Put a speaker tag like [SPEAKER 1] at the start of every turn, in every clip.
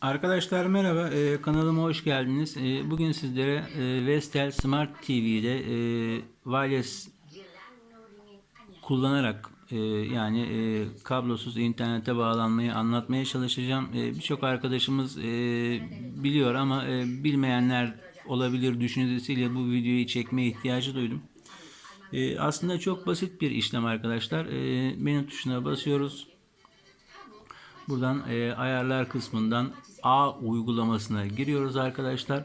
[SPEAKER 1] Arkadaşlar merhaba, Ee, kanalıma hoş geldiniz. Ee, bugün sizlere e, Vestel Smart TV'de e, wireless kullanarak e, yani e, kablosuz internete bağlanmayı anlatmaya çalışacağım. E, Birçok arkadaşımız e, biliyor ama e, bilmeyenler olabilir düşüncesiyle bu videoyu çekmeye ihtiyacı duydum. E, aslında çok basit bir işlem arkadaşlar. E, menü tuşuna basıyoruz. Buradan e, ayarlar kısmından A uygulamasına giriyoruz arkadaşlar.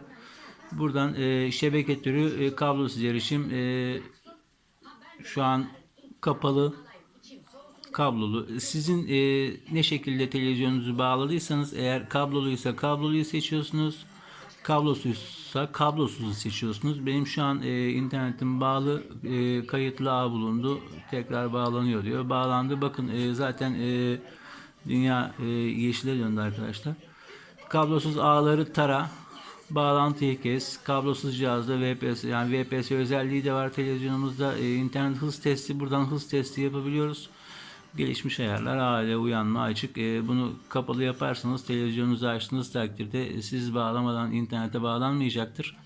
[SPEAKER 1] Buradan e, şebeke türü e, kablosuz erişim e, şu an kapalı kablolu. Sizin e, ne şekilde televizyonunuzu bağladıysanız eğer kabloluysa kabloluyu seçiyorsunuz. Kablosuzsa kablosuzu seçiyorsunuz. Benim şu an e, internetim bağlı e, kayıtlı ağ bulundu. Tekrar bağlanıyor diyor. Bağlandı. Bakın e, zaten e, dünya e, yeşile döndü arkadaşlar. Kablosuz ağları tara. Bağlantıyı kes. Kablosuz cihazda VPS yani VPS özelliği de var televizyonumuzda. E, internet hız testi buradan hız testi yapabiliyoruz. Gelişmiş ayarlar hala uyanma açık. E, bunu kapalı yaparsanız televizyonunuzu açtığınız takdirde e, siz bağlamadan internete bağlanmayacaktır.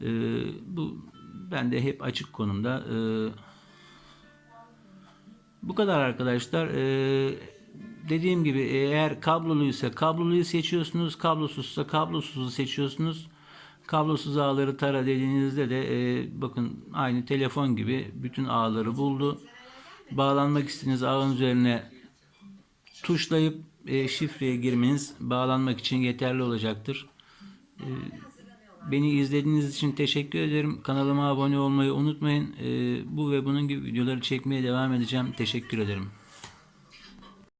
[SPEAKER 1] E, bu ben de hep açık konumda. E, bu kadar arkadaşlar. E, dediğim gibi eğer kabloluysa kabloluyu seçiyorsunuz. Kablosuzsa kablosuzu seçiyorsunuz. Kablosuz ağları tara dediğinizde de e, bakın aynı telefon gibi bütün ağları buldu. Bağlanmak istediğiniz ağın üzerine tuşlayıp e, şifreye girmeniz bağlanmak için yeterli olacaktır. E, beni izlediğiniz için teşekkür ederim. Kanalıma abone olmayı unutmayın. E, bu ve bunun gibi videoları çekmeye devam edeceğim. Teşekkür ederim.